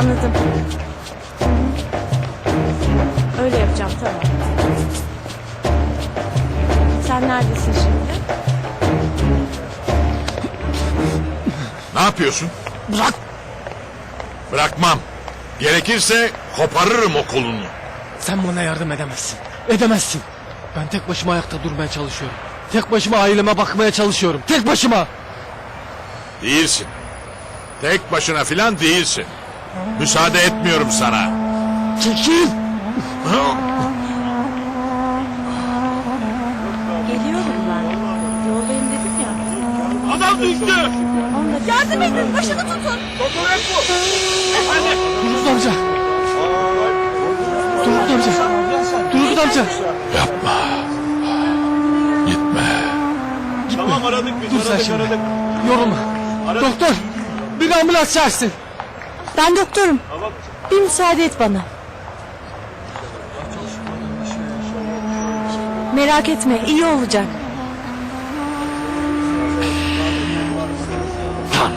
Anladım. Öyle yapacağım tamam. Sen neredesin şimdi? Ne yapıyorsun? Bırak. Bırakmam. Gerekirse koparırım o kolunu. Sen bana yardım edemezsin. Edemezsin. Ben tek başıma ayakta durmaya çalışıyorum. Tek başıma aileme bakmaya çalışıyorum. Tek başıma. Değilsin. Tek başına filan değilsin. Müsaade etmiyorum sana. Çekil. Geliyorum ben. Yoldayım dedim ya. Adam düştü. Yardım edin başını tutun. Turgut amca. Turgut amca. Turgut amca. Yapma. Gitme. Tamam aradık biz Dur sen aradık şimdi. aradık. Yorulma. Doktor. Bir ambulans çağırsın. Ben doktorum. Bir müsaade et bana. Merak etme iyi olacak. Lan.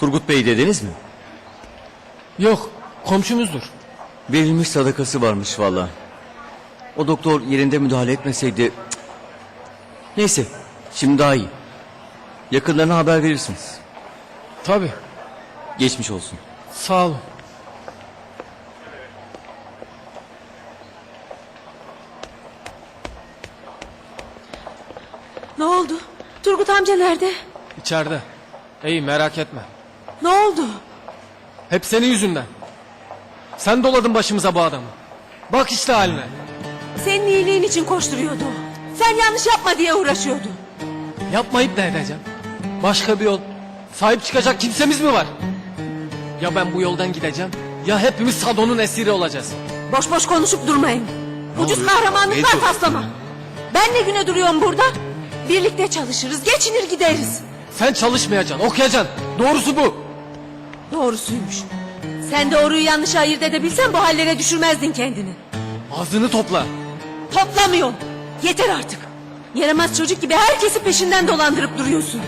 Turgut Bey dediniz mi? Yok. Komşumuzdur. Verilmiş sadakası varmış valla. O doktor yerinde müdahale etmeseydi... Cık. Neyse şimdi daha iyi. Yakınlarına haber verirsiniz. Tabii. Geçmiş olsun. Sağ olun. Ne oldu? Turgut amca nerede? İçeride. İyi merak etme. Ne oldu? Hep senin yüzünden. Sen doladın başımıza bu adamı. Bak işte haline. Senin iyiliğin için koşturuyordu. Sen yanlış yapma diye uğraşıyordu. Yapmayıp ne edeceğim? Başka bir yol. Sahip çıkacak kimsemiz mi var? Ya ben bu yoldan gideceğim ya hepimiz Sadon'un esiri olacağız. Boş boş konuşup durmayın. Ucuz kahramanlıklar taslama. Ben ne güne duruyorum burada? Birlikte çalışırız, geçinir gideriz. Sen çalışmayacaksın, okuyacaksın. Doğrusu bu. Doğrusuymuş. Sen doğruyu yanlışı ayırt edebilsen bu hallere düşürmezdin kendini. Ağzını topla. Toplamıyorum. Yeter artık. Yaramaz çocuk gibi herkesi peşinden dolandırıp duruyorsun.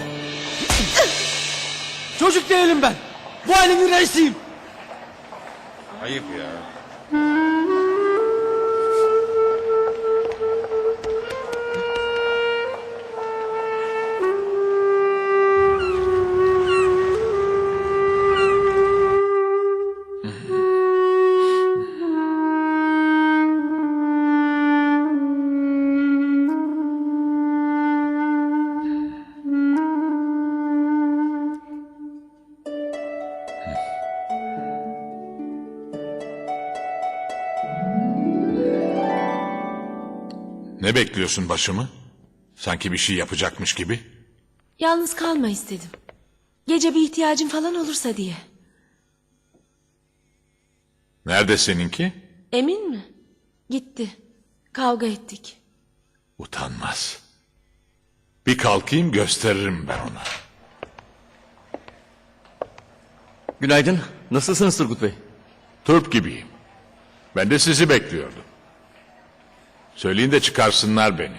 Çocuk değilim ben. Bu ailenin reisiyim. Ayıp ya. Ne bekliyorsun başımı? Sanki bir şey yapacakmış gibi. Yalnız kalma istedim. Gece bir ihtiyacın falan olursa diye. Nerede seninki? Emin mi? Gitti. Kavga ettik. Utanmaz. Bir kalkayım gösteririm ben ona. Günaydın. Nasılsınız Turgut Bey? Turp gibiyim. Ben de sizi bekliyordum. Söyleyin de çıkarsınlar beni.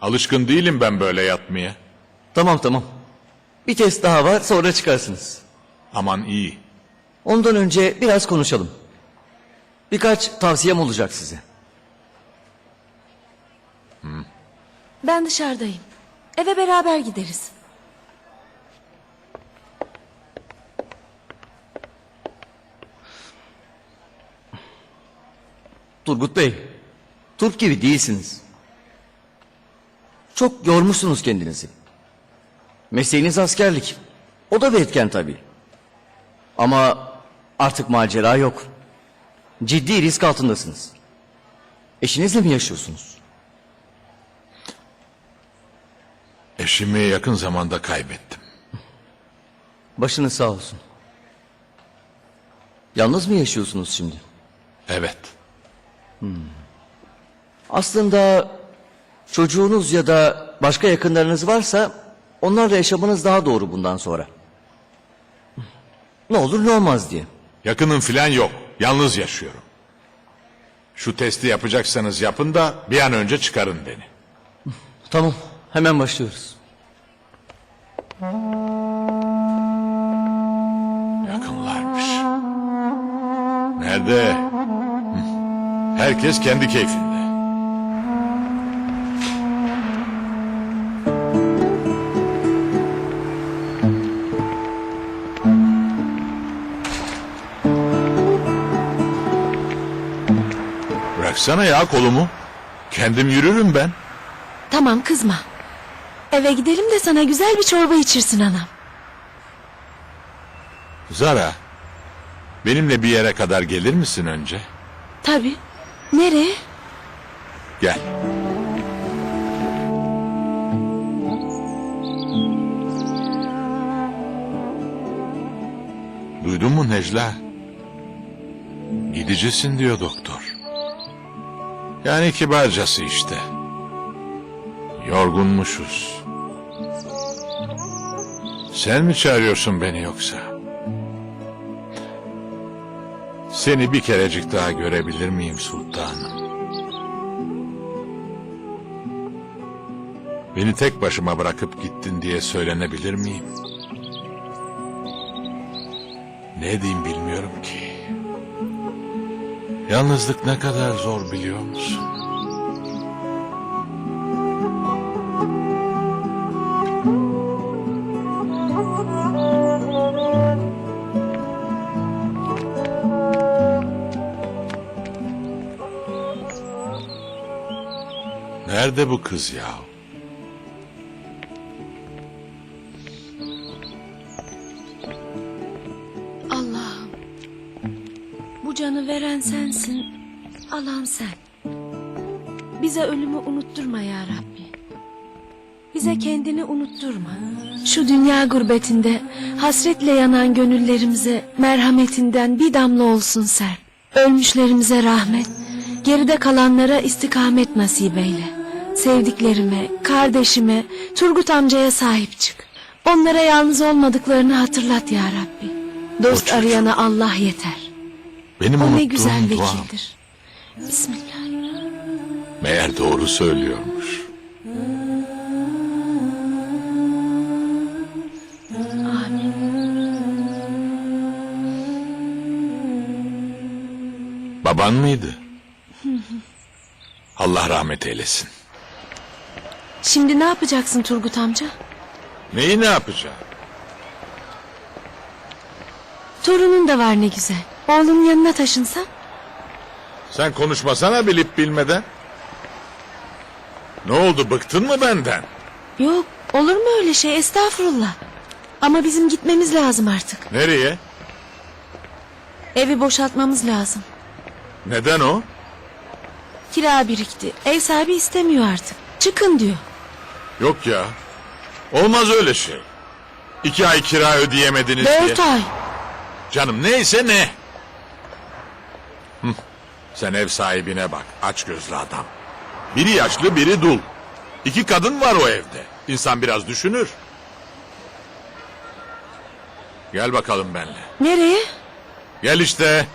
Alışkın değilim ben böyle yatmaya. Tamam tamam. Bir test daha var sonra çıkarsınız. Aman iyi. Ondan önce biraz konuşalım. Birkaç tavsiyem olacak size. Ben dışarıdayım. Eve beraber gideriz. Turgut Bey, Turp gibi değilsiniz. Çok yormuşsunuz kendinizi. Mesleğiniz askerlik. O da bir etken tabii. Ama artık macera yok. Ciddi risk altındasınız. Eşinizle mi yaşıyorsunuz? Eşimi yakın zamanda kaybettim. Başınız sağ olsun. Yalnız mı yaşıyorsunuz şimdi? Evet. Aslında çocuğunuz ya da başka yakınlarınız varsa onlarla yaşamanız daha doğru bundan sonra. Ne olur ne olmaz diye. Yakınım filan yok. Yalnız yaşıyorum. Şu testi yapacaksanız yapın da bir an önce çıkarın beni. Tamam hemen başlıyoruz. Yakınlarmış. Nerede? Herkes kendi keyfinde. Bıraksana ya kolumu. Kendim yürürüm ben. Tamam kızma. Eve gidelim de sana güzel bir çorba içirsin anam. Zara, benimle bir yere kadar gelir misin önce? Tabii. Nereye? Gel. Duydun mu Necla? Gidicisin diyor doktor. Yani kibarcası işte. Yorgunmuşuz. Sen mi çağırıyorsun beni yoksa? Seni bir kerecik daha görebilir miyim sultanım? Beni tek başıma bırakıp gittin diye söylenebilir miyim? Ne diyeyim bilmiyorum ki. Yalnızlık ne kadar zor biliyor musun? Nerede bu kız ya? Canı veren sensin, alan sen. Bize ölümü unutturma ya Rabbi. Bize kendini unutturma. Şu dünya gurbetinde hasretle yanan gönüllerimize merhametinden bir damla olsun sen. Ölmüşlerimize rahmet, geride kalanlara istikamet nasip eyle. Sevdiklerime, kardeşime, Turgut amcaya sahip çık. Onlara yalnız olmadıklarını hatırlat ya Rabbi. Dost arayana Allah yeter. Benim O ne güzel vekildir. Bismillahirrahmanirrahim. Meğer doğru söylüyormuş. Baban mıydı? Allah rahmet eylesin. Şimdi ne yapacaksın Turgut amca? Neyi ne yapacağım? Torunun da var ne güzel. Oğlunun yanına taşınsan. Sen konuşmasana bilip bilmeden. Ne oldu bıktın mı benden? Yok olur mu öyle şey estağfurullah. Ama bizim gitmemiz lazım artık. Nereye? Evi boşaltmamız lazım. Neden o? Kira birikti. Ev sahibi istemiyor artık. Çıkın diyor. Yok ya. Olmaz öyle şey. İki ay kira ödeyemediniz diye. Dört ay. Canım neyse ne. Sen ev sahibine bak. Aç gözlü adam. Biri yaşlı biri dul. İki kadın var o evde. İnsan biraz düşünür. Gel bakalım benimle. Nereye? Gel işte.